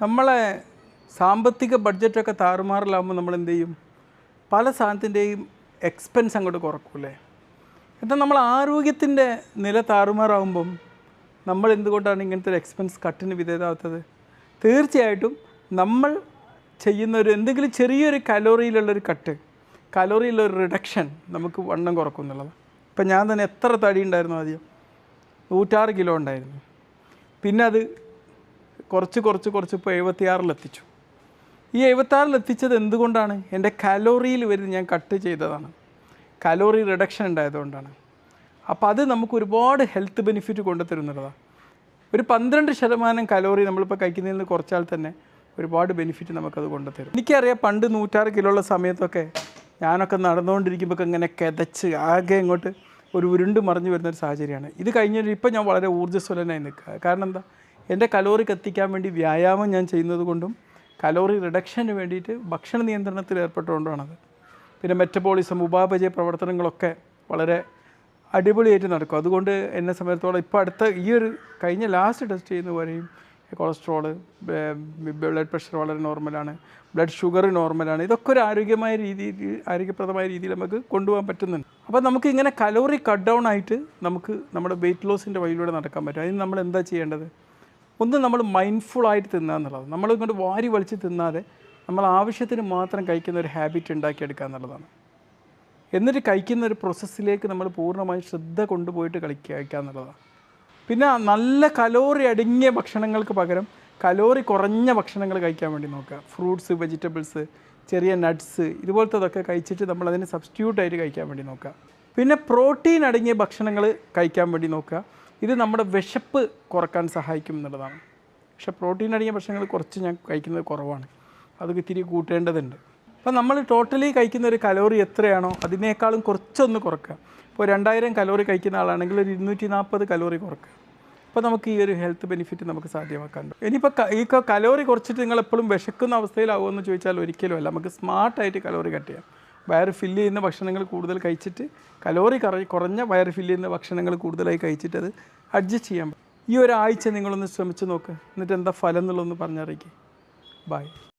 നമ്മളെ സാമ്പത്തിക ബഡ്ജറ്റൊക്കെ താറുമാറിലാകുമ്പോൾ നമ്മൾ എന്ത് ചെയ്യും പല സാധനത്തിന്റെയും എക്സ്പെൻസ് അങ്ങോട്ട് കുറക്കൂലേ എന്നാൽ നമ്മൾ ആരോഗ്യത്തിന്റെ നില താറുമാറാകുമ്പം നമ്മൾ എന്തുകൊണ്ടാണ് ഇങ്ങനത്തെ ഒരു എക്സ്പെൻസ് കട്ടിന് വിധേയതാവാത്തത്? തീർച്ചയായിട്ടും നമ്മൾ ചെയ്യുന്ന ഒരു എന്തെങ്കിലും ചെറിയൊരു കലോറിയിലുള്ളൊരു കട്ട് കലോറിയിലൊരു റിഡക്ഷൻ നമുക്ക് വണ്ണം കുറക്കും എന്നുള്ളത്. ഇപ്പം ഞാൻ തന്നെ എത്ര തടി ഉണ്ടായിരുന്നു ആദ്യം? നൂറ്റാറ് കിലോ ഉണ്ടായിരുന്നു. പിന്നെ അത് കുറച്ച് കുറച്ച് കുറച്ച് ഇപ്പോൾ എഴുപത്തിയാറിലെത്തിച്ചു. ഈ എഴുപത്താറിലെത്തിച്ചത് എന്തുകൊണ്ടാണ്? എന്റെ കലോറിയിൽ വരുന്ന ഞാൻ കട്ട് ചെയ്തതാണ്. കലോറി റിഡക്ഷൻ ഉണ്ടായതുകൊണ്ടാണ്. അപ്പോൾ അത് നമുക്ക് ഒരുപാട് ഹെൽത്ത് ബെനിഫിറ്റ് കൊണ്ടുതരുന്നുള്ളതാണ് ഒരു പന്ത്രണ്ട് ശതമാനം കലോറി നമ്മളിപ്പോൾ കഴിക്കുന്നതിൽ നിന്ന് കുറച്ചാൽ തന്നെ ഒരുപാട് ബെനിഫിറ്റ് നമുക്കത് കൊണ്ടുതരും. എനിക്കറിയാം പണ്ട് നൂറ്റാറ് കിലോ ഉള്ള സമയത്തൊക്കെ ഞാനൊക്കെ നടന്നുകൊണ്ടിരിക്കുമ്പോൾ ഇങ്ങനെ കിതച്ച് ആകെ ഇങ്ങോട്ട് ഒരു ഉരുണ്ട് മറിഞ്ഞു വരുന്ന ഒരു സാഹചര്യമാണ്. ഇത് കഴിഞ്ഞിട്ട് ഇപ്പം ഞാൻ വളരെ ഊർജസ്വലനായി നിൽക്കുക. കാരണം എന്താ? എന്റെ കലോറി കത്തിക്കാൻ വേണ്ടി വ്യായാമം ഞാൻ ചെയ്യുന്നത് കൊണ്ടും കലോറി റിഡക്ഷന് വേണ്ടിയിട്ട് ഭക്ഷണ നിയന്ത്രണത്തിൽ ഏർപ്പെട്ടുകൊണ്ടാണത് പിന്നെ മെറ്റബോളിസം ഉപാപചയ പ്രവർത്തനങ്ങളൊക്കെ വളരെ അടിപൊളിയായിട്ട് നടക്കും. അതുകൊണ്ട് എന്നെ സംബന്ധിച്ചോളം ഇപ്പോൾ അടുത്ത ഈ ഒരു കഴിഞ്ഞ ലാസ്റ്റ് ടെസ്റ്റ് ചെയ്യുന്ന പോലെയും കൊളസ്ട്രോൾ ബ്ലഡ് പ്രഷർ വളരെ നോർമലാണ് ബ്ലഡ് ഷുഗർ നോർമലാണ് ഇതൊക്കെ ഒരു ആരോഗ്യമായ രീതിയിൽ ആരോഗ്യപ്രദമായ രീതിയിൽ നമുക്ക് കൊണ്ടുപോകാൻ പറ്റുന്നുണ്ട്. അപ്പോൾ നമുക്ക് ഇങ്ങനെ കലോറി കട്ട് ഡൗൺ ആയിട്ട് നമുക്ക് നമ്മുടെ വെയിറ്റ് ലോസിന്റെ വഴിയിലൂടെ നടക്കാൻ പറ്റും. അതിന് നമ്മൾ എന്താ ചെയ്യേണ്ടത്? ഒന്ന് നമ്മൾ മൈൻഡ്ഫുൾ ആയിട്ട് തിന്നുക എന്നുള്ളത് നമ്മൾ ഇങ്ങോട്ട് വാരി വലിച്ച് തിന്നാതെ നമ്മൾ ആവശ്യത്തിന് മാത്രം കഴിക്കുന്ന ഒരു ഹാബിറ്റ് ഉണ്ടാക്കിയെടുക്കുക എന്നുള്ളതാണ്. എന്നിട്ട് കഴിക്കുന്ന ഒരു പ്രോസസ്സിലേക്ക് നമ്മൾ പൂർണമായും ശ്രദ്ധ കൊണ്ടുപോയിട്ട് കളിക്കുക കഴിക്കുക എന്നുള്ളതാണ്. പിന്നെ നല്ല കലോറി അടങ്ങിയ ഭക്ഷണങ്ങൾക്ക് പകരം കലോറി കുറഞ്ഞ ഭക്ഷണങ്ങൾ കഴിക്കാൻ വേണ്ടി നോക്കുക. ഫ്രൂട്ട്സ് വെജിറ്റബിൾസ് ചെറിയ നട്ട്സ് ഇതുപോലത്തതൊക്കെ കഴിച്ചിട്ട് നമ്മൾ അതിന് സബ്സ്റ്റിറ്റ്യൂട്ട് ആയിട്ട് കഴിക്കാൻ വേണ്ടി നോക്കുക. പിന്നെ പ്രോട്ടീൻ അടങ്ങിയ ഭക്ഷണങ്ങൾ കഴിക്കാൻ വേണ്ടി നോക്കുക. ഇത് നമ്മുടെ വിശപ്പ് കുറയ്ക്കാൻ സഹായിക്കും എന്നുള്ളതാണ്. പക്ഷേ പ്രോട്ടീൻ അടങ്ങിയ ഭക്ഷണങ്ങൾ കുറച്ച് ഞാൻ കഴിക്കുന്നത് കുറവാണ്. അത് ഇത്തിരി കൂട്ടേണ്ടതുണ്ട്. അപ്പോൾ നമ്മൾ ടോട്ടലി കഴിക്കുന്ന ഒരു കലോറി എത്രയാണോ അതിനേക്കാളും കുറച്ചൊന്ന് കുറക്കുക. ഇപ്പോൾ രണ്ടായിരം കലോറി കഴിക്കുന്ന ആളാണെങ്കിൽ ഒരു ഇരുന്നൂറ്റി നാൽപ്പത് കലോറി കുറക്കുക. അപ്പോൾ നമുക്ക് ഈ ഒരു ഹെൽത്ത് ബെനിഫിറ്റ് നമുക്ക് സാധ്യമാക്കാൻ ഇനിയിപ്പോൾ ഈ കലോറി കുറച്ചിട്ട് നിങ്ങൾ എപ്പോഴും വിശക്കുന്ന അവസ്ഥയിലാവുമെന്ന് ചോദിച്ചാൽ ഒരിക്കലും അല്ല. നമുക്ക് സ്മാർട്ടായിട്ട് കലോറി കട്ട് ചെയ്യാം. വയറ് ഫില്ല് ചെയ്യുന്ന ഭക്ഷണങ്ങൾ കൂടുതൽ കഴിച്ചിട്ട് കലോറി കറ കുറഞ്ഞ വയറ് ഫില്ല് ചെയ്യുന്ന ഭക്ഷണങ്ങൾ കൂടുതലായി കഴിച്ചിട്ട് അത് അഡ്ജസ്റ്റ് ചെയ്യാൻ ഈ ഒരാഴ്ച നിങ്ങളൊന്ന് ശ്രമിച്ചു നോക്ക്. എന്നിട്ട് എന്താ ഫലം എന്നുള്ളതൊന്ന് പറഞ്ഞറിയിക്കുക ബൈ